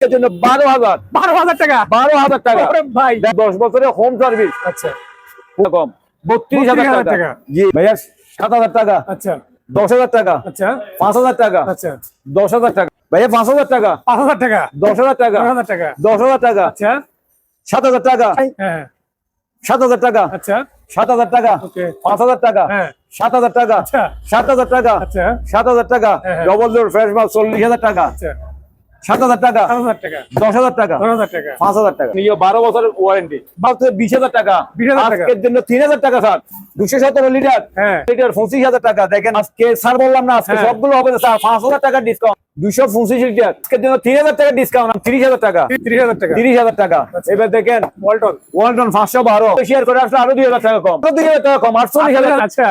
জন্য বারো হাজার বারো হাজার টাকা বারো হাজার টাকা ভাই দশ বছরের হোম সার্ভিস আচ্ছা কম বত্রিশ হাজার টাকা টাকা। জি ভাইয়া সাত হাজার টাকা আচ্ছা দশ হাজার টাকা আচ্ছা পাঁচ হাজার টাকা আচ্ছা দশ হাজার টাকা ভাইয়া পাঁচ হাজার টাকা পাঁচ হাজার টাকা দশ হাজার টাকা দশ হাজার টাকা দশ হাজার টাকা আচ্ছা সাত হাজার টাকা হ্যাঁ সাত হাজার টাকা আচ্ছা সাত হাজার টাকা পাঁচ হাজার টাকা হ্যাঁ সাত হাজার টাকা আচ্ছা সাত হাজার টাকা আচ্ছা সাত হাজার টাকা হ্যাঁ, হ্যাঁ। ডবল ডোর ফ্রেশ মাল চল্লিশ হাজার টাকা আচ্ছা সাত হাজার টাকা দশ হাজার টাকা পাঁচ হাজার টাকা নিয়ে বারো বছরের ওয়ারেন্টি মাত্র বিশ হাজার টাকা আজকের জন্য তিন হাজার টাকা স্যার দুশো সতেরো লিটার হ্যাঁ লিটার পঁচিশ হাজার টাকা দেখেন আজকে স্যার বললাম না আজকে হ্যাঁ। সবগুলো হবে স্যার পাঁচ হাজার টাকা ডিসকাউন্ট দুশো পঁচিশ লিটার আজকের জন্য তিন হাজার টাকা ডিসকাউন্ট তিরিশ হাজার টাকা তিরিশ হাজার টাকা তিরিশ হাজার টাকা এবার দেখেন ওয়ালটন ওয়ালটন পাঁচশো বারো শেয়ার করে আসলে আরও দুই হাজার টাকা কম দুই হাজার টাকা কম আটচল্লিশ হাজার আচ্ছা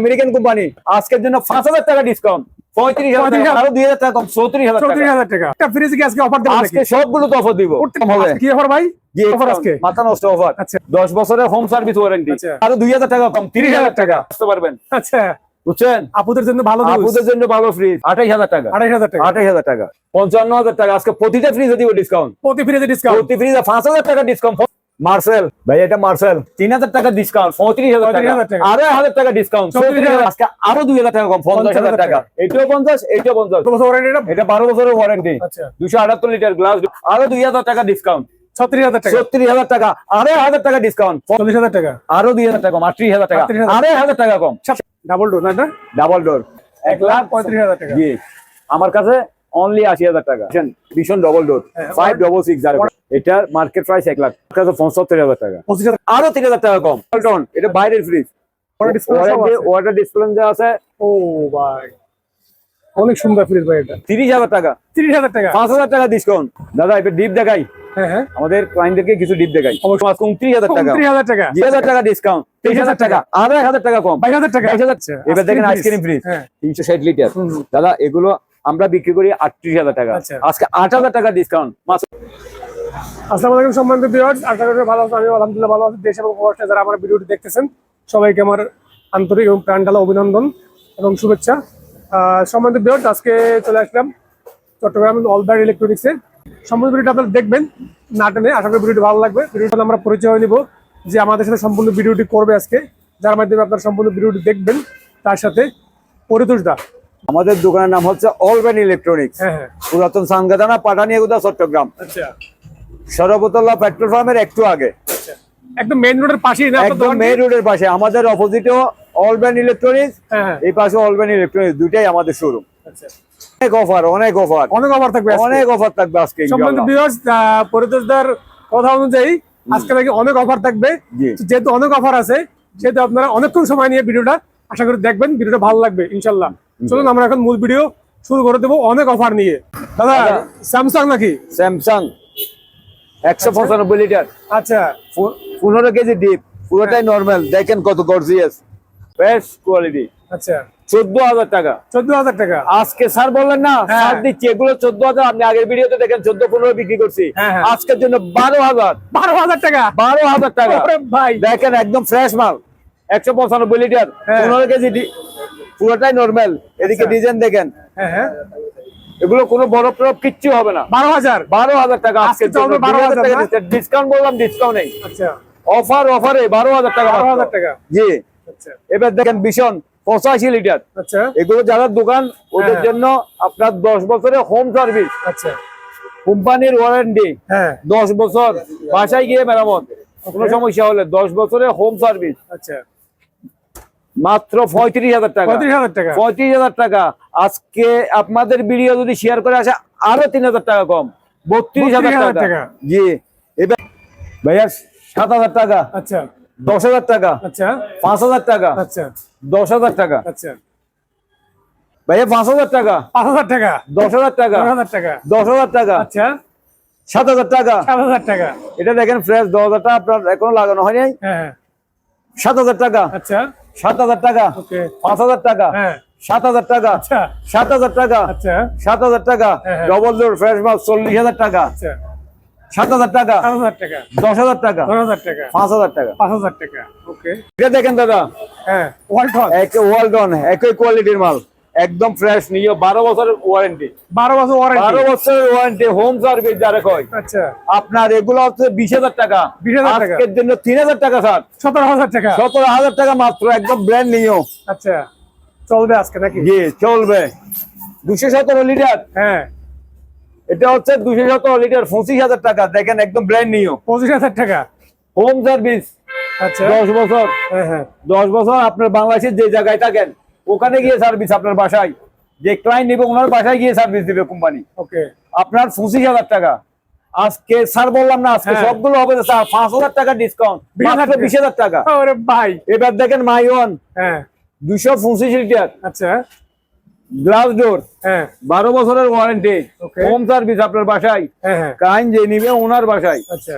আমেরিকান কোম্পানি আজকের জন্য পাঁচ হাজার টাকা ডিসকাউন্ট পঁয়ত্রিশ হাজার টাকা, 35,000 আরও দুই হাজার টাকা কম চৌত্রিশ হাজার চৌত্রিশ টাকা। হাজার টাকা। একটা ফ্রিজ কি আজকে অফার দেবেন আজকে নাকি? সবগুলো তো অফার দিব কম হবে। আজকে কি অফার ভাই? জি অফার আজকে? মাথা নষ্ট অফার দশ বছরের হোম সার্ভিস ওয়ারেন্টি। আরও দুই হাজার টাকা কম তিরিশ হাজার টাকা। পারবেন? আচ্ছা। বুঝছেন? আপুদের জন্য ভালো। আপুদের জন্য ভালো ফ্রিজ আঠাইশ হাজার টাকা। আড়াই হাজার টাকা। আঠাইশ হাজার টাকা। পঞ্চান্ন হাজার টাকা। আজকে প্রতিটা ফ্রিজে দিব ডিসকাউন্ট প্রতি ফ্রিজে ডিসকাউন্ট প্রতি ফ্রিজে পাঁচ হাজার টাকা ডিসকাউন্ট মার্সেল। ভাই এটা মার্সেল। তিন হাজার টাকা ডিসকাউন্ট পঁয়ত্রিশ হাজার টাকা। 35,000 টাকা। আড়াই হাজার টাকা ডিসকাউন্ট আজকে আরও দুই হাজার টাকা কম পঞ্চাশ হাজার টাকা। এটাও পঞ্চাশ এটাও পঞ্চাশ। এটা? বারো বছরের ওয়ারেন্টি আচ্ছা। দুশো আটাত্তর লিটার গ্লাস আরও দুই হাজার টাকা ডিসকাউন্ট ছত্রিশ হাজার টাকা। ছত্রিশ হাজার টাকা আড়াই হাজার টাকা ডিসকাউন্ট চল্লিশ হাজার টাকা। আরও দুই হাজার টাকা আটত্রিশ হাজার টাকা। 38,000 আড়াই হাজার টাকা কম। ডাবল ডোর না ডাবল ডোর এক লাখ পঁয়ত্রিশ হাজার টাকা। আমার কাছে অনলি আশি হাজার টাকা ভীষণ ডবল ডোর হ্যাঁ, ফাইভ ডবল সিক্স এটার মার্কেট প্রাইস এক লাখ পঁচাত্তর হাজার টাকা আরও তিন হাজার টাকা কম এটা বাইরের ফ্রিজ। ওয়াটার ডিসপ্লে আছে ও ভাই অনেক সুন্দর ফ্রিজ ভাই এটা তিরিশ হাজার টাকা তিরিশ হাজার টাকা পাঁচ হাজার টাকা ডিসকাউন্ট দাদা এটা ডিপ দেখাই হ্যাঁ হ্যাঁ আমাদের ক্লায়েন্টদেরকে কিছু ডিপ দেখাই উনত্রিশ হাজার টাকা উনত্রিশ হাজার টাকা দুই হাজার টাকা ডিসকাউন্ট তেইশ হাজার টাকা আড়াই হাজার টাকা কম বাইশ হাজার টাকা বাইশ হাজার এবার দেখেন আইসক্রিম ফ্রিজ হ্যাঁ তিনশো ষাট লিটার। দাদা এগুলো আমরা বিক্রি করি আটত্রিশ হাজার টাকা। আচ্ছা। আজকে আট হাজার টাকা ডিসকাউন্ট আসসালামু আলাইকুম সম্মানিত ভিউয়ার্স আশা করি ভালো আছেন আমি আলহামদুলিল্লাহ ভালো আছি। দেশ এবং প্রবাসে যারা আমার ভিডিওটি দেখতেছেন সবাইকে আমার আন্তরিক এবং প্রাণঢালা অভিনন্দন এবং শুভেচ্ছা। আহ, সম্মানিত ভিউয়ার্স আজকে চলে আসলাম চট্টগ্রাম অলবার ইলেকট্রনিক্সে সম্পূর্ণ ভিডিওটা আপনারা দেখবেন না টেনে আশা করি ভিডিওটি ভালো লাগবে। ভিডিওটা আমরা পরিচয় নিব যে আমাদের সাথে সম্পূর্ণ ভিডিওটি করবে আজকে। যার মাধ্যমে আপনারা সম্পূর্ণ ভিডিওটি দেখবেন তার সাথে পরিতোষ দা। আমাদের দোকানের নাম হচ্ছে অলবেন ইলেকট্রনিক্স। হ্যাঁ হ্যাঁ। পুরাতন সাংগাদানা পাটানিয়াগুদা চট্টগ্রাম। আচ্ছা। সরবতল্লা পেট্রোল পাম্পের একটু আগে। আচ্ছা। একদম মেইন রোডের পাশেই একদম মেইন রোডের পাশে। আমাদের অপোজিটেও অলবেন ইলেকট্রনিক্স হ্যাঁ এই পাশে অলবেন ইলেকট্রনিক্স। দুইটাই আমাদের শোরুম আচ্ছা। অনেক অফার অনেক অফার অনেক অফার থাকবে অনেক অফার থাকবে আজকে পরিতোষদার কথা অনুযায়ী আজকে নাকি অনেক অফার থাকবে। যেহেতু অনেক অফার আছে সেহেতু আপনারা অনেকক্ষণ সময় নিয়ে ভিডিওটা আশা করি দেখবেন। ভিডিওটা ভালো লাগবে ইনশাল্লাহ। চলুন আমরা এখন মূল ভিডিও শুরু করে দেবো অনেক অফার নিয়ে। দাদা। স্যামসাং নাকি? স্যামসাং একশো পঁচানব্বই লিটার আচ্ছা। পনেরো কেজি ডিপ পুরোটাই নর্মাল দেখেন কত গর্জিয়াস বেস্ট কোয়ালিটি আচ্ছা। চোদ্দ হাজার টাকা। চোদ্দ হাজার টাকা। আজকে স্যার বললেন না হ্যাঁ। স্যার দিচ্ছি। এগুলো চোদ্দ হাজার। আপনি আগের ভিডিওতে দেখেন চোদ্দ পনেরো বিক্রি করছি। হ্যাঁ, হ্যাঁ। আজকের জন্য বারো হাজার। বারো হাজার টাকা? বারো হাজার টাকা। ভাই। দেখেন একদম ফ্রেশ মাল। একশো পঁচানব্বই লিটার হ্যাঁ। পনেরো কেজি পুরোটাই নর্মাল এদিকে আচ্ছা। ডিজাইন দেখেন। হ্যাঁ হ্যাঁ। এগুলো কোনো বরফ টরফ কিচ্ছু হবে না। বারো হাজার? বারো হাজার টাকা আজকের আজকে চলবে জন্য 12,000 টাকা ডিসকাউন্ট বললাম ডিসকাউন্ট নেই। আচ্ছা। অফার অফারে বারো হাজার টাকা বারো হাজার টাকা। জি। আচ্ছা। এবার দেখেন ভীষণ পঁচাশি লিটার আচ্ছা। এগুলো যারা দোকান ওদের হ্যাঁ। জন্য আপনার দশ বছরের হোম সার্ভিস আচ্ছা। কোম্পানির ওয়ারেন্টি হ্যাঁ। দশ বছর। বাসায় গিয়ে মেরামত। কোনো সমস্যা হলে দশ বছরের হোম সার্ভিস আচ্ছা। মাত্র পঁয়ত্রিশ হাজার টাকা পঁয়ত্রিশ হাজার টাকা পঁয়ত্রিশ হাজার টাকা আজকে আপনাদের ভিডিও যদি শেয়ার করে আসে আরও তিন হাজার টাকা কম বত্রিশ হাজার 32,000 টাকা। জি এবার ভাইয়া সাত হাজার টাকা আচ্ছা দশ হাজার টাকা আচ্ছা পাঁচ হাজার টাকা আচ্ছা দশ হাজার টাকা আচ্ছা ভাইয়া পাঁচ হাজার টাকা পাঁচ হাজার টাকা দশ হাজার টাকা দশ হাজার টাকা দশ হাজার টাকা আচ্ছা সাত হাজার টাকা সাত হাজার টাকা এটা দেখেন ফ্রেশ দশ হাজার টাকা আপনার এখনও লাগানো হয়নি হ্যাঁ হ্যাঁ সাত হাজার টাকা আচ্ছা সাত হাজার টাকা পাঁচ হাজার টাকা হ্যাঁ সাত হাজার টাকা আচ্ছা সাত হাজার টাকা আচ্ছা সাত হাজার টাকা হ্যাঁ, হ্যাঁ। ডবল জোর ফ্রেশ মাল চল্লিশ হাজার টাকা আচ্ছা সাত হাজার টাকা দশ হাজার টাকা দশ হাজার টাকা পাঁচ হাজার টাকা পাঁচ হাজার টাকা ওকে এটা দেখেন দাদা হ্যাঁ ওয়ালটন একই কোয়ালিটির মাল একদম ফ্রেশ নিয়ে বারো বছরের ওয়ারেন্টি বারো বছর বারো ওয়ারেন্টি বছরের ওয়ারেন্টি হোম সার্ভিস যারা কয়। আচ্ছা। আপনার এগুলো হচ্ছে বিশ হাজার টাকা। 20,000 টাকা। আজকের জন্য তিন হাজার টাকা স্যার। সতেরো হাজার টাকা। সতেরো হাজার টাকা মাত্র একদম ব্র্যান্ড নিও আচ্ছা। চলবে আজকে নাকি? জি চলবে। দুশো সতেরো লিটার হ্যাঁ। এটা হচ্ছে দুশো সতেরো লিটার পঁচিশ হাজার টাকা। দেখেন একদম ব্র্যান্ড নিও পঁচিশ হাজার টাকা। হোম সার্ভিস আচ্ছা। দশ বছর। হ্যাঁ হ্যাঁ। দশ বছর আপনার বাংলাদেশের যে জায়গায় থাকেন ওখানে গিয়ে সার্ভিস আপনার বাসায়। যে ক্লায়েন্ট নেবে ওনার বাসায় গিয়ে সার্ভিস দিবে কোম্পানি ওকে আপনার পঁচিশ হাজার টাকা। আজকে স্যার বললাম না আজকে হ্যাঁ। সবগুলো হবে স্যার পাঁচ হাজার টাকা ডিসকাউন্ট 20,000 মাত্র বিশ হাজার টাকা। ভাই। এবার দেখেন মাইওয়ান হ্যাঁ। দুশো পঁচিশ লিটার। আচ্ছা। গ্লাস ডোর হ্যাঁ। বারো বছরের ওয়ারেন্টি. হোম সার্ভিস আপনার বাসায়। হ্যাঁ হ্যাঁ। কাইন যে নিবে ওনার বাসায়। আচ্ছা।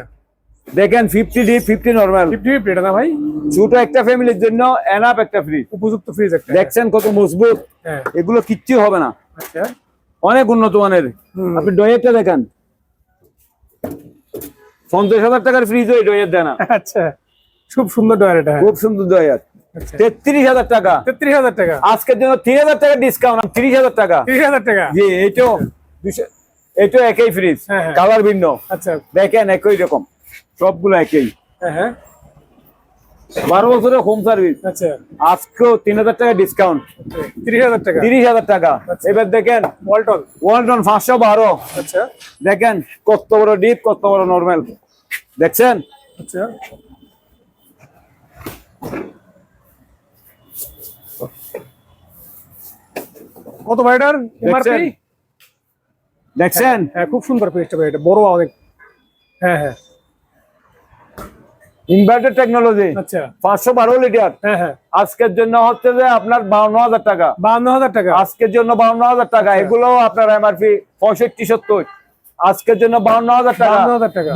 দেখেন fifty D fifty normal fifty fifty না ভাই? ছোট একটা ফ্যামিলির জন্য এনাপ একটা ফ্রিজ উপযুক্ত ফ্রিজ একটা। দেখছেন কত মজবুত? হ্যাঁ। এগুলো কিচ্ছু হবে না। আচ্ছা। অনেক উন্নত মানের। আপনি ডয়েরটা দেখেন। পঞ্চাশ হাজার টাকার ফ্রিজ ওই ডয়ের দেয় না। আচ্ছা। খুব সুন্দর ডয়ার এটা। হ্যাঁ খুব সুন্দর ডয়ের আচ্ছা। তেত্রিশ হাজার টাকা। তেত্রিশ হাজার টাকা। আজকের জন্য তিন হাজার টাকা ডিসকাউন্ট তিরিশ হাজার টাকা। তিরিশ হাজার টাকা। জি এইটাও। দুশো- এটাও একই ফ্রিজ হ্যাঁ, হ্যাঁ। কালার ভিন্ন। আচ্ছা। দেখেন একই রকম। সবগুলো একই। হ্যাঁ হ্যাঁ। বারো বছরের হোম সার্ভিস আচ্ছা। আজকেও তিন হাজার টাকা ডিসকাউন্ট তিরিশ হাজার টাকা? তিরিশ হাজার টাকা। আচ্ছা। এবার দেখেন ওয়ালটন ওয়ালটন পাঁচশো বারো। আচ্ছা। দেখেন কত বড় ডিপ কত বড় নর্মাল দেখছেন? আচ্ছা। কত এমআরপি দেখছেন? দেখছেন? হ্যাঁ খুব সুন্দর পেজটা ভাই এটা। বড় অনেক হ্যাঁ হ্যাঁ। ইনভার্টার টেকনোলজি আচ্ছা। পাঁচশো বারো লিটার। হ্যাঁ হ্যাঁ। আজকের জন্য হচ্ছে যে আপনার বাউন্ন হাজার টাকা। বাহান্ন হাজার টাকা। আজকের জন্য বাউন্ন হাজার টাকা। এগুলো আপনার এমআরপি পঁয়ষট্টি সত্তর। আজকের জন্য বাউন্ন হাজার টাকা।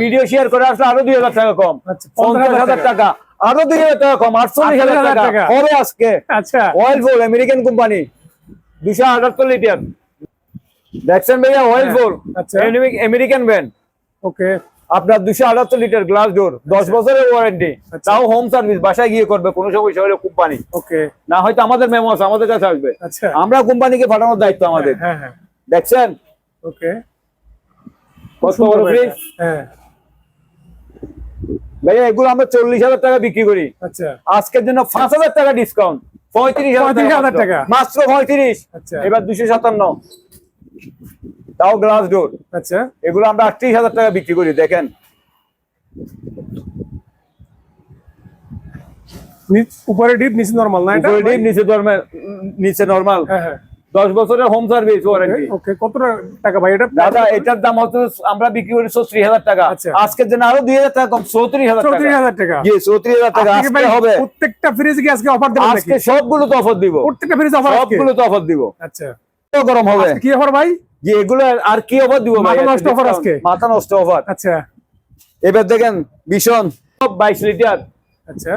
ভিডিও শেয়ার করে আসলে আরও দুই হাজার টাকা কম। আচ্ছা, পঞ্চাশ হাজার টাকা। আরও দুই হাজার টাকা কম। আটচল্লিশ হাজার 48,000 টাকা। হবে আজকে আচ্ছা। অয়েল ফুল আমেরিকান কোম্পানি দুশো আটাত্তর লিটার। দেখছেন ভাইয়া অয়েল ফুল আচ্ছা। আমেরিকান ব্যান্ড ওকে আপনার দুশো আটাত্তর লিটার গ্লাস ডোর দশ বছরের ওয়ারেন্টি আচ্ছা। তাও হোম সার্ভিস বাসায় গিয়ে করবে কোনো সমস্যা হলে কোম্পানি ওকে। না হয়তো আমাদের মেমো আছে আমাদের কাছে আসবে। আচ্ছা। আমরা কোম্পানিকে পাঠানোর দায়িত্ব আমাদের। হ্যাঁ হ্যাঁ। দেখছেন? ওকে। কত বড় ফ্রিজ হ্যাঁ। ভাইয়া এগুলো আমরা চল্লিশ হাজার টাকা বিক্রি করি। আচ্ছা। আজকের জন্য পাঁচ হাজার টাকা ডিসকাউন্ট পঁয়ত্রিশ হাজার 35,000 টাকা টাকা। মাত্র পঁয়ত্রিশ। আচ্ছা। এবার দুশো সাতান্ন। তাও গ্লাস ডোর আচ্ছা। এগুলো আমরা আটত্রিশ হাজার টাকা বিক্রি করি দেখেন। উপরে ডিপ নিচে নরমাল না এটা? উপরে ডিপ, নিচে নরমাল নিচে নরমাল হ্যাঁ হ্যাঁ। বছরের হোম সার্ভিস ওয়ারেন্টি ওকে কত টাকা ভাই এটা? দাদা এটার দাম হচ্ছে আমরা বিক্রি করি চৌত্রিশ হাজার টাকা। আচ্ছা। আজকের জন্য আরও দুই হাজার টাকা কম টাকা। চৌত্রিশ হাজার টাকা। জি চৌত্রিশ হাজার টাকা আজকে হবে। প্রত্যেকটা ফ্রিজ কি আজকে অফার দেবেন আজকে সবগুলো তো অফার দিব। প্রত্যেকটা ফ্রিজ অফার সবগুলো তো অফার দিব। আচ্ছা। গরম হবে। কি অফার ভাই? যে এগুলো আর কি অফার দিব মাথা নষ্ট offer আজকে। মাথা নষ্ট অফার আচ্ছা। এবার দেখেন ভীষণ। বাইশ লিটার আচ্ছা।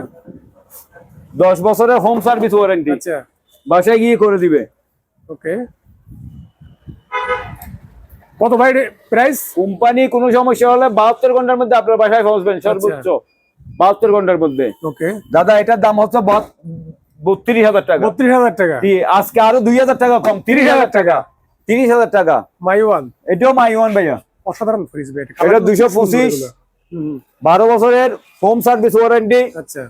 দশ বছরের হোম সার্ভিস ওয়ারেন্টি আচ্ছা। বাসায় গিয়ে করে দিবে। ওকে। কত ভাই প্রাইস কোম্পানি কোনো সমস্যা হলে বাহাত্তর ঘণ্টার মধ্যে আপনার বাসায় পৌঁছবেন সর্বোচ্চ। বাহাত্তর ঘণ্টার মধ্যে। ওকে। দাদা এটার দাম হচ্ছে বত্রিশ হাজার টাকা। বত্রিশ হাজার টাকা। আজকে আরও দুই হাজার টাকা কম তিরিশ হাজার টাকা। তিরিশ হাজার টাকা। My one. এটাও মাই ওয়ান ভাইয়া। অসাধারণ ফ্রিজ ভাই এটা 225 হুম বারো বছরের হোম সার্ভিস ওয়ারেন্টি আচ্ছা।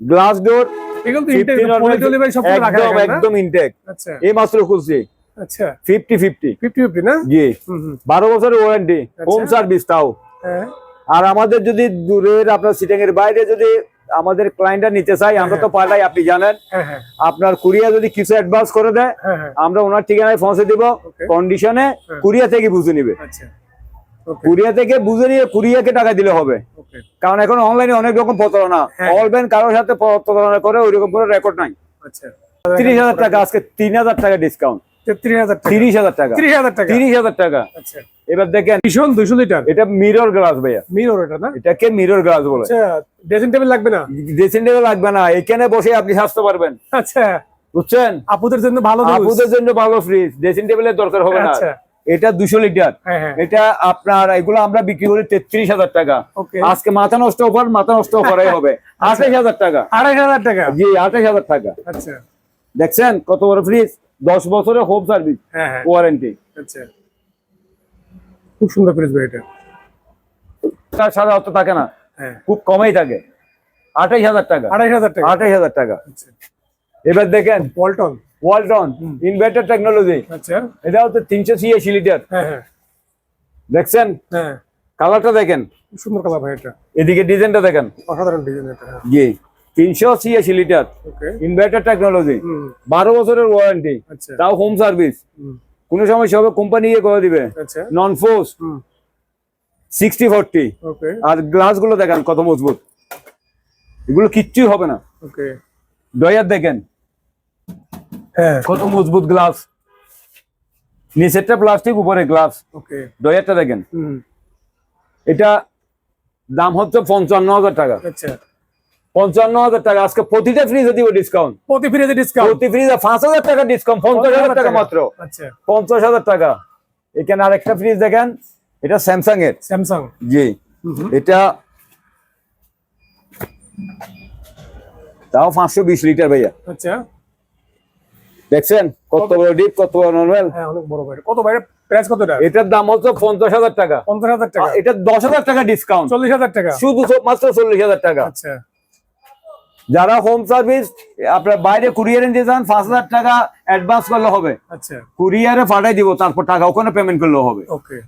গ্লাস ডোর একদম ইনটেক আচ্ছা। এই মাত্র খুলছি। আচ্ছা। ফিফটি ফিফটি ফিফটি ফিফটি না? জি। বারো বছরের ওয়ারেন্টি হোম। সার্ভিস তাও। হ্যাঁ। আর আমাদের যদি দূরের আপনার সিটিং এর বাইরে যদি আমাদের ক্লায়েন্টরা নিতে চাই আমরা তো পাঠাই আপনি জানেন। হ্যাঁ হ্যাঁ। আপনার কুরিয়া যদি কিছু অ্যাডভান্স করে দেয় হ্যাঁ হ্যাঁ। আমরা ওনার ঠিকানায় পৌঁছে দিব কন্ডিশনে হ্যাঁ। কুরিয়া থেকে বুঝে নিবে। আচ্ছা। কুরিয়া থেকে বুঝে নিয়ে কুরিয়াকে টাকা দিলে হবে। কারণ এখন অনলাইনে অনেক রকম প্রতারণা। হ্যাঁ। অলবেন কারোর সাথে প্রতারণা করে ওই রকম করে রেকর্ড নাই। আচ্ছা। তিরিশ হাজার টাকা আজকে তিন হাজার টাকা ডিসকাউন্ট তিরিশ হাজার টাকা। তিরিশ হাজার টাকা। তিরিশ হাজার টাকা। আচ্ছা। এবার দেখেন ভীষণ দুইশো লিটার। এটা মিরর গ্লাস ভাইয়া। মিরর এটা না? এটাকে মিরর গ্লাস বলে। আচ্ছা ড্রেসিং টেবিল লাগবে না? ড্রেসিং টেবিল লাগবে না। এখানে বসে আপনি সাজতে পারবেন। আচ্ছা। বুঝছেন? আপুদের জন্য ভালো আপুদের জন্য ভালো ফ্রিজ ড্রেসিং টেবিলের দরকার হবে না। আচ্ছা। এটা দুশো লিটার। হ্যাঁ হ্যাঁ। এটা আপনার এগুলো আমরা বিক্রি করি তেত্রিশ হাজার টাকা। আজকে মাথা নষ্ট অফার মাথা নষ্ট অফারে হবে। আঠাশ হাজার টাকা। আড়াই হাজার টাকা? জি আঠাশ হাজার টাকা। আচ্ছা। দেখছেন কত বড় ফ্রিজ দশ বছরের হোম সার্ভিস ওয়ারেন্টি আচ্ছা। খুব সুন্দর ফ্রিজ ভাই এটা। তার সাথে অত থাকে না। হ্যাঁ। খুব কমেই থাকে। আঠাইশ হাজার টাকা। আড়াইশ হাজার টাকা। আঠাইশ হাজার টাকা। আচ্ছা। এবার দেখেন পল্টন ওয়ালটন ইনভার্টার টেকনোলজি আচ্ছা। এটা হচ্ছে তিনশো ছিয়াশি লিটার হ্যাঁ হ্যাঁ। দেখছেন? হ্যাঁ। কালারটা দেখেন। সুন্দর কালার ভাই এটা। এদিকে ডিজাইনটা দেখেন। অসাধারণ ডিজাইন এটা। হ্যাঁ জি। তিনশো ছিয়াশি লিটার ইনভার্টার টেকনোলজি বারো বছরের ওয়ারেন্টি আচ্ছা। তাও হোম। সার্ভিস কোনো সমস্যা হবে কোম্পানি ইয়ে করে দিবে। নন ফোর্স সিক্সটি ফোরটি আর গ্লাসগুলো দেখেন কত মজবুত। এগুলো কিচ্ছুই হবে না। ডয়ার দেখেন। হ্যাঁ। কত মজবুত গ্লাস নিচেরটা প্লাস্টিক উপরে গ্লাস ডয়ারটা দেখেন। হুম। এটা দাম হচ্ছে পঞ্চান্ন হাজার টাকা। আচ্ছা। পঞ্চান্ন হাজার টাকা। আজকে প্রতিটা ফ্রিজে দিব ডিসকাউন্ট প্রতি ফ্রিজে ডিসকাউন্ট প্রতি ফ্রিজে পাঁচ হাজার টাকা ডিসকাউন্ট পঞ্চাশ হাজার টাকা মাত্র। আচ্ছা। পঞ্চাশ হাজার টাকা। এখানে আরেকটা ফ্রিজ দেখেন। এটা স্যামসাং এর। স্যামসাং জি। এটা তাও পাঁচশো বিশ লিটার ভাইয়া। আচ্ছা। দেখছেন? কত বড় ডিপ কত বড় নর্মাল হ্যাঁ অনেক বড় ভাই। কত ভাই? প্রাইস কত এটা? এটার দাম হচ্ছে পঞ্চাশ হাজার টাকা। পঞ্চাশ হাজার টাকা। এটা দশ হাজার টাকা ডিসকাউন্ট চল্লিশ হাজার টাকা। শুধু মাত্র চল্লিশ হাজার টাকা। আচ্ছা। যারা হোম সার্ভিস আপনার বাইরে কুরিয়ারে নিতে চান পাঁচ হাজার টাকা অ্যাডভান্স করলে হবে। আচ্ছা। কুরিয়ারে পাঠাই দিব তারপর টাকা ওখানে পেমেন্ট করলেও হবে। ওকে।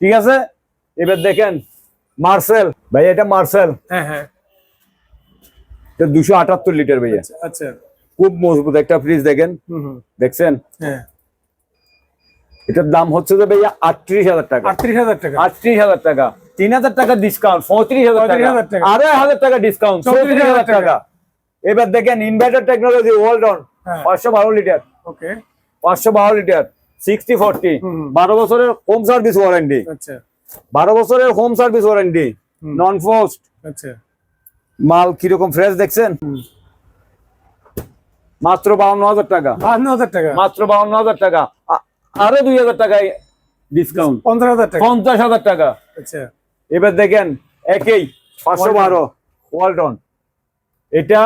ঠিক আছে? এবার দেখেন মার্সেল ভাই এটা মার্সেল হ্যাঁ হ্যাঁ। দুশো আটাত্তর লিটার ভাইয়া। আচ্ছা, আচ্ছা। খুব মজবুত একটা ফ্রিজ দেখেন। দেখছেন? হ্যাঁ। এটার দাম হচ্ছে যে ভাইয়া আটত্রিশ হাজার টাকা। আটত্রিশ হাজার টাকা। আটত্রিশ হাজার টাকা। তিন হাজার টাকা ডিসকাউন্ট পঁয়ত্রিশ হাজার টাকা। 35,000 টাকা। আড়াই হাজার টাকা ডিসকাউন্ট চৌত্রিশ হাজার টাকা। এবার দেখেন ইনভার্টার টেকনোলজি ওয়ার্ল্ড অন। পাঁচশো বারো লিটার ওকে পাঁচশো বারো লিটার সিক্সটি ফোরটি। বারো বছরের হোম সার্ভিস ওয়ারেন্টি আচ্ছা। বারো বছরের home service warranty non frost আচ্ছা। মাল কীরকম ফ্রেশ দেখছেন? মাত্র বাউন্ন হাজার টাকা। বাহান্ন হাজার টাকা। মাত্র বাউন্ন হাজার টাকা। আরও দুই হাজার টাকায় ডিসকাউন্ট পঞ্চাশ হাজার টাকা। পঞ্চাশ হাজার টাকা। আচ্ছা। এবার দেখেন একই পাঁচশো বারো। ওয়ালটন এটা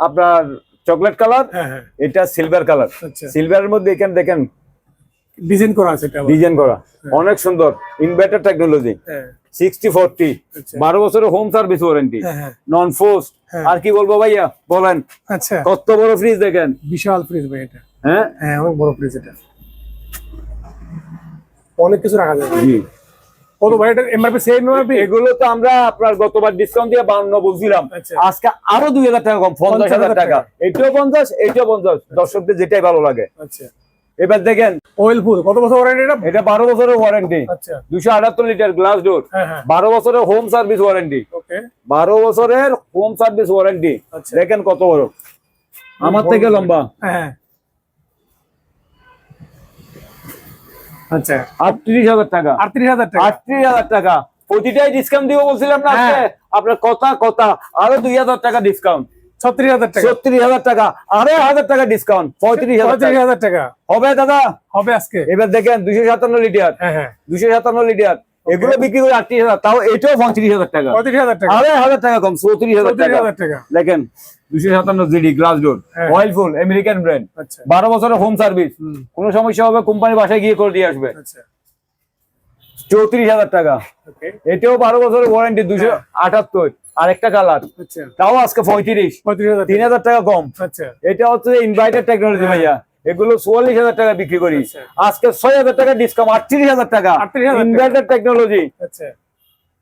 আপনার চকলেট কালার হ্যাঁ হ্যাঁ। এটা সিলভার কালার। আচ্ছা। সিলভারের মধ্যে এখানে দেখেন ডিজাইন করা আছে এটা ডিজাইন করা। অনেক সুন্দর ইনভার্টার টেকনোলজি হ্যাঁ। সিক্সটি ফোরটি বারো বছরের হোম সার্ভিস ওয়ারেন্টি হ্যাঁ হ্যাঁ। নন হ্যাঁ। আর কি বলব ভাইয়া বলেন। আচ্ছা। কত বড় ফ্রিজ দেখেন? বিশাল ফ্রিজ ভাই এটা। হ্যাঁ? হ্যাঁ অনেক বড় ফ্রিজ এটা। অনেক কিছু রাখা যাবে। জি। কত ভাই? এটা এমআরপি সেম এমআরপি এগুলো তো আমরা আপনার গতবার ডিসকাউন্ট দিয়ে বলছিলাম। আচ্ছা। আজকে আরও দুই হাজার টাকা কম পঞ্চাশ হাজার 50,000 টাকা। এটাও পঞ্চাশ এটাও পঞ্চাশ। দর্শকদের যেটাই ভালো লাগে। আচ্ছা। এবার দেখেন ফুল কত বছর ওয়ারেন্টি এটা? এটা বারো বছরের ওয়ারেন্টি আচ্ছা। লিটার গ্লাস ডোর হ্যাঁ হ্যাঁ। বছরের হোম সার্ভিস ওয়ারেন্টি ওকে বারো বছরের হোম সার্ভিস ওয়ারেন্টি। দেখেন কত বড়। আমার থেকে লম্বা। হ্যাঁ। আচ্ছা আটত্রিশ হাজার টাকা আটত্রিশ হাজার টাকা আটত্রিশ হাজার টাকা প্রতিটাই ডিসকাউন্ট দিব বলছিলাম না হ্যাঁ। আপনার কথা কথা আরও দুই হাজার টাকা ডিসকাউন্ট ছত্রিশ হাজার টাকা ছত্রিশ হাজার টাকা আরও হাজার টাকা ডিসকাউন্ট পঁয়ত্রিশ হাজার টাকা হবে দাদা হবে আজকে এবার দেখেন দুশো সাতান্ন লিটার হ্যাঁ হ্যাঁ দুশো সাতান্ন লিটার এগুলো বিক্রি করে আটত্রিশ হাজার তাও এটাও পঁয়ত্রিশ হাজার টাকা পঁয়ত্রিশ হাজার টাকা আড়াই হাজার টাকা কম চৌত্রিশ হাজার টাকা দেখেন দুশো সাতান্ন জিডি গ্লাস ডোর হ্যাঁ। অয়েল ফুল আমেরিকান ব্র্যান্ড বারো বছরের হোম। সার্ভিস কোনো সমস্যা হবে কোম্পানি বাসায় গিয়ে করে দিয়ে আসবে। আচ্ছা। চৌত্রিশ হাজার টাকা। এটাও বারো বছরের ওয়ারেন্টি দুশো আটাত্তর। আর একটা কালার তাও আজকে পঁয়ত্রিশ। তিন হাজার টাকা কম। আচ্ছা। এটা হচ্ছে ইনভাইটার টেকনোলজি ভাইয়া। এগুলো চুয়াল্লিশ হাজার টাকা বিক্রি করি। আচ্ছা। আজকে ছয় হাজার টাকা ডিসকাউন্ট আটত্রিশ হাজার টাকা। 38,000 টাকা। ইনভার্টার টেকনোলজি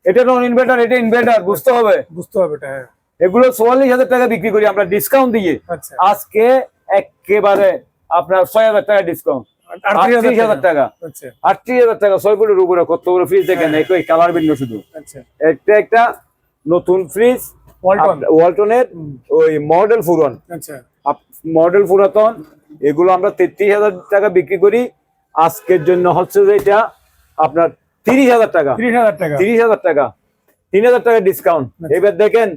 এটা নন ইনভার্টার এটা ইনভার্টার বুঝতে হবে। বুঝতে হবে এটা হ্যাঁ। এগুলো চুয়াল্লিশ হাজার টাকা বিক্রি করি আমরা ডিসকাউন্ট দিয়ে আচ্ছা। আজকে একেবারে আপনার ছয় হাজার টাকা ডিসকাউন্ট আটত্রিশ হাজার টাকা। আচ্ছা। আটত্রিশ হাজার টাকা ছয় ফুটের উপরে কত বড় ফ্রিজ দেখেন একই কালার ভিন্ন শুধু। আচ্ছা। একটা একটা নতুন ফ্রিজ ওয়ালটনের ওই মডেল ফুরন। মডেল পুরাতন এগুলো আমরা তেত্রিশ হাজার টাকা বিক্রি করি। আজকের জন্য হচ্ছে যে এটা আপনার তিরিশ হাজার টাকা। তিরিশ হাজার টাকা। তিরিশ হাজার টাকা। তিন হাজার টাকা ডিসকাউন্ট এবার দেখেন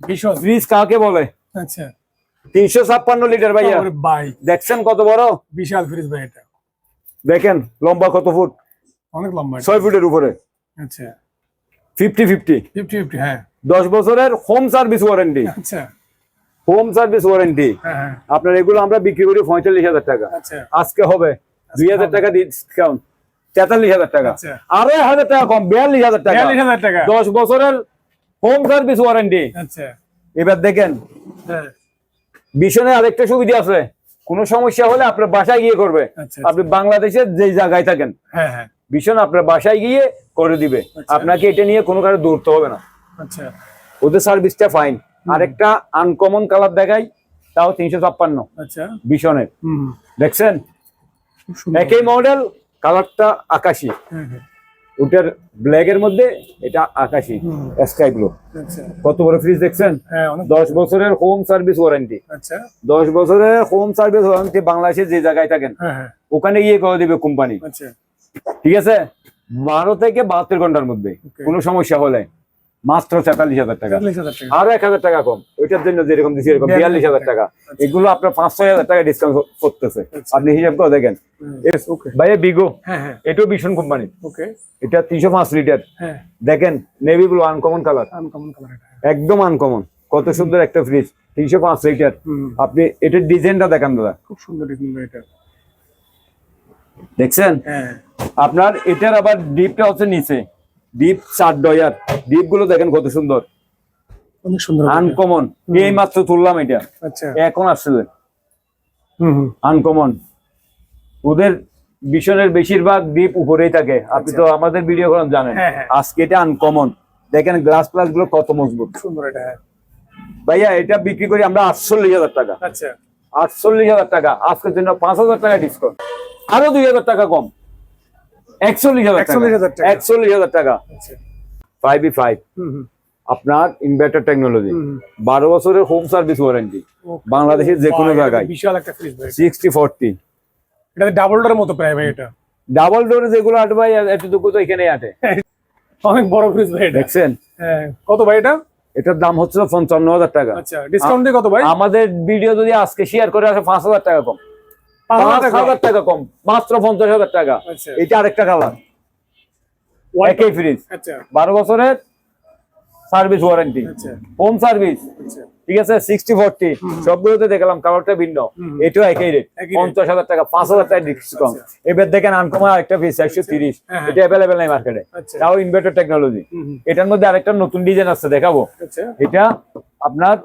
ভীষণ। ফ্রিজ কাকে বলে? আচ্ছা। তিনশো ছাপ্পান্ন লিটার ভাইয়া। ওরে ভাই। দেখছেন কত বড়? বিশাল ফ্রিজ ভাই এটা। দেখেন লম্বা কত ফুট? অনেক লম্বা। ছয় ফুটের উপরে। আচ্ছা। ফিফটি ফিফটি ফিফটি ফিফটি হ্যাঁ। দশ বছরের হোম সার্ভিস ওয়ারেন্টি আচ্ছা। হোম সার্ভিস ওয়ারেন্টি আপনার এগুলো আমরা বিক্রি করি পঁয়তাল্লিশ হাজার টাকা। আচ্ছা। আজকে হবে দুই হাজার টাকা ডিসকাউন্ট তেতাল্লিশ হাজার টাকা। আচ্ছা। আরও এক হাজার টাকা কম বিয়াল্লিশ হাজার টাকা। দশ বছরের হোম সার্ভিস ওয়ারেন্টি আচ্ছা। এবার দেখেন হ্যাঁ। ভীষণে আরেকটা সুবিধা আছে। কোনো সমস্যা হলে আপনার বাসায় গিয়ে করবে। আচ্ছা আপনি বাংলাদেশের যে জায়গায় থাকেন হ্যাঁ হ্যাঁ। ভীষণ আপনার বাসায় গিয়ে করে দিবে। আচ্ছা। আপনাকে এটা নিয়ে কোনো কারণে দৌড়তে হবে না। আচ্ছা। ওদের সার্ভিসটা ফাইন আরেকটা আনকমন কালার দেখাই তাও তিনশো ছাপ্পান্ন। আচ্ছা। ভীষণের। দেখছেন? একই মডেল কালারটা আকাশি। হ্যাঁ হ্যাঁ। ওটার ব্ল্যাক এর মধ্যে এটা আকাশি স্কাই ব্লু আচ্ছা। কত বড় ফ্রিজ দেখছেন? হ্যাঁ দশ বছরের হোম সার্ভিস ওয়ারেন্টি আচ্ছা। দশ বছরের হোম সার্ভিস ওয়ারেন্টি বাংলাদেশে যে জায়গায় থাকেন হ্যাঁ হ্যাঁ। ওখানে গিয়ে করে দিবে কোম্পানি আচ্ছা। ঠিক আছে? বারো থেকে বাহাত্তর ঘণ্টার মধ্যে। কোনো সমস্যা হলে। মাত্র তেতাল্লিশ হাজার টাকা। আরও এক হাজার টাকা কম। ওইটার জন্য যেরকম দিচ্ছি এরকম বিয়াল্লিশ হাজার টাকা। আচ্ছা। এগুলো আপনার পাঁচ ছয় হাজার টাকা ডিসকাউন্ট করতেছে। আচ্ছা। আপনি হিসাব করে দেখেন। ভাইয়া বিগো হ্যাঁ হ্যাঁ। এটাও ভীষণ কোম্পানি এটা তিনশো পাঁচ লিটার। হ্যাঁ। দেখেন navy blue uncommon colour uncommon colour একদম আনকমন কত সুন্দর একটা ফ্রিজ তিনশো পাঁচ লিটার। আপনি এটার ডিজাইনটা দেখেন দাদা। খুব সুন্দর এটা। দেখছেন? আপনার এটার আবার ডিপটা হচ্ছে নিচে। ডিপ চার ডয়ার। ডিপগুলো দেখেন কত সুন্দর। অনেক সুন্দর আনকমন এই মাত্র তুললাম এটা। আচ্ছা। এখন আসছে হুম হুম। আনকমন ওদের ভীষণের বেশিরভাগ ডিপ উপরেই থাকে। আপনি তো আমাদের ভিডিও করেন জানেন। হ্যাঁ, হ্যাঁ। আজকে এটা আনকমন দেখেন গ্লাস প্লাসগুলো কত মজবুত। সুন্দর এটা হ্যাঁ। ভাইয়া এটা বিক্রি করি আমরা আটচল্লিশ হাজার টাকা। আচ্ছা। আটচল্লিশ হাজার টাকা। আজকের জন্য পাঁচ হাজার টাকা ডিসকাউন্ট আরও দুই হাজার টাকা কম। একচল্লিশ হাজার 41,000 টাকা। একচল্লিশ হাজার টাকা। আচ্ছা। ফাইভ ই ফাইভ হুম হুম। আপনার ইনভার্টার টেকনোলজি বারো বছরের হোম সার্ভিস ওয়ারেন্টি বাংলাদেশের যে কোনো জায়গায়। বিশাল একটা ফ্রিজ সিক্সটি ফোরটি এটা ডাবল ডোরের মতো প্রায় ভাই এটা। ডাবল ডোর যেগুলো আটে ভাই এতটুকু তো এখানে আটে। অনেক বড় ফ্রিজ ভাই দেখছেন? হ্যাঁ। কত ভাই এটা? এটার দাম হচ্ছে পঞ্চান্ন হাজার টাকা। আচ্ছা ডিসকাউন্ট দিয়ে কত ভাই? আমাদের ভিডিও যদি আজকে শেয়ার করে আসে পাঁচ হাজার টাকা কম। পাঁচ হাজার টাকা? কম মাত্র পঞ্চাশ হাজার টাকা। আচ্ছা। এটা আরেকটা কালার একই ফ্রিজ আচ্ছা। বারো বছরের সার্ভিস ওয়ারেন্টি আচ্ছা। হোম সার্ভিস আচ্ছা। ঠিক আছে? সিক্সটি ফোরটি সবগুলোতে দেখলাম কালারটা ভিন্ন। এটাও একই রেট পঞ্চাশ হাজার টাকা পাঁচ হাজার টাকা ডিসকাউন্ট এবার দেখেন আনকমন আরেকটা পিস একশো তিরিশ। হ্যাঁ, হ্যাঁ। এটা অ্যাভেলেবেল নাই মার্কেটে আচ্ছা। তাও ইনভার্টার টেকনোলজি এটার মধ্যে আরেকটা নতুন ডিজাইন আসছে দেখাবো। আচ্ছা। এটা আপনার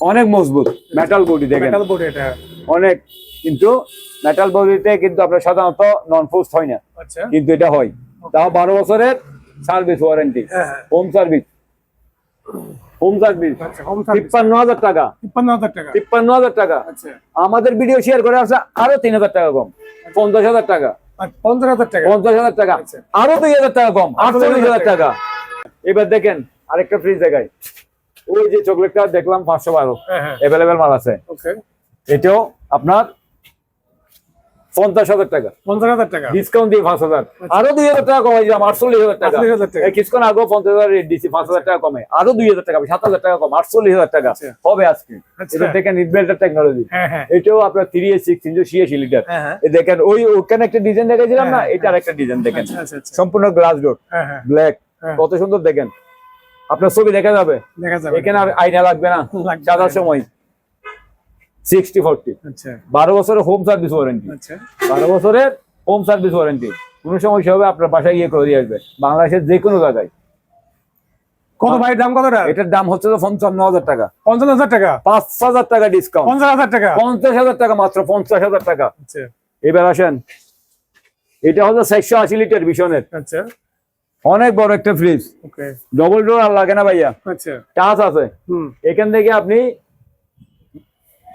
অনেক মজবুত মেটাল বডি দেখেন। মেটাল বোর্ড এটা। অনেক কিন্তু মেটাল বডিতে কিন্তু আপনার সাধারণত নন পোস্ট হয় না। আচ্ছা। কিন্তু এটা হয়। তাও বারো বছরের service warranty home service home service আচ্ছা তিপ্পান্ন হাজার টাকা। তিপ্পান্ন হাজার টাকা। আচ্ছা। আমাদের ভিডিও শেয়ার করে আসে আরও তিন হাজার টাকা কম। পঞ্চাশ হাজার টাকা। পঞ্চাশ হাজার টাকা। পঞ্চাশ হাজার টাকা। আচ্ছা। আরও দুই হাজার টাকা কম। আটচল্লিশ হাজার টাকা। এবার দেখেন আরেকটা ফ্রিজ দেখাই। ওই যে চকলেটটা দেখলাম পাঁচশো বারো। হ্যাঁ হ্যাঁ। অ্যাভেলেবেল মাল আছে। এটাও আপনার পঞ্চাশ হাজার টাকা। পঞ্চাশ হাজার টাকা। ডিসকাউন্ট দিয়ে পাঁচ হাজার। আরও দুই হাজার টাকা কমাই দিলাম আটচল্লিশ হাজার টাকা। টাকা। কিছুক্ষণ আগেও পঞ্চাশ হাজার রেট দিচ্ছি পাঁচ হাজার টাকা কমে। আরও দুই হাজার টাকা সাত হাজার টাকা কম আটচল্লিশ হাজার টাকা আচ্ছা। হবে আজকে। আচ্ছা। এটা দেখেন ইনভার্টার টেকনোলজি হ্যাঁ হ্যাঁ। এটাও আপনার থ্রি এ সিক্স তিনশো ছিয়াশি লিটার হ্যাঁ হ্যাঁ। দেখেন ওই ওখানে একটা ডিজাইন দেখাইছিলাম না হ্যাঁ, এটা আরেকটা ডিজাইন দেখেন। আচ্ছা আচ্ছা আচ্ছা। সম্পূর্ণ গ্লাস ডোর হ্যাঁ হ্যাঁ। ব্ল্যাক হ্যাঁ। কত সুন্দর দেখেন। আপনার ছবি দেখা যাবে? দেখা যাবে। এখানে আর আয়না লাগবে না। না। সময়। সিক্সটি ফোরটি আচ্ছা। বারো বছরের হোম সার্ভিস ওয়ারেন্টি আচ্ছা। বারো বছরের হোম সার্ভিস ওয়ারেন্টি কোনো সমস্যা হবে আপনার বাসায় গিয়ে করে দিয়ে আসবে। বাংলাদেশের যে কোনো জায়গায়। কত ভাই দাম কতটা? এটার দাম হচ্ছে তো পঞ্চান্ন হাজার টাকা। হাজার টাকা? পাঁচ হাজার টাকা ডিসকাউন্ট পঞ্চাশ হাজার টাকা? পঞ্চাশ হাজার টাকা মাত্র পঞ্চাশ হাজার টাকা। আচ্ছা। এবার আসেন। এটা আশি লিটার আচ্ছা। অনেক বড় একটা ফ্রিজ ডবল ডোর আর লাগে না ভাইয়া। আচ্ছা। টাচ আছে। এখান থেকে আপনি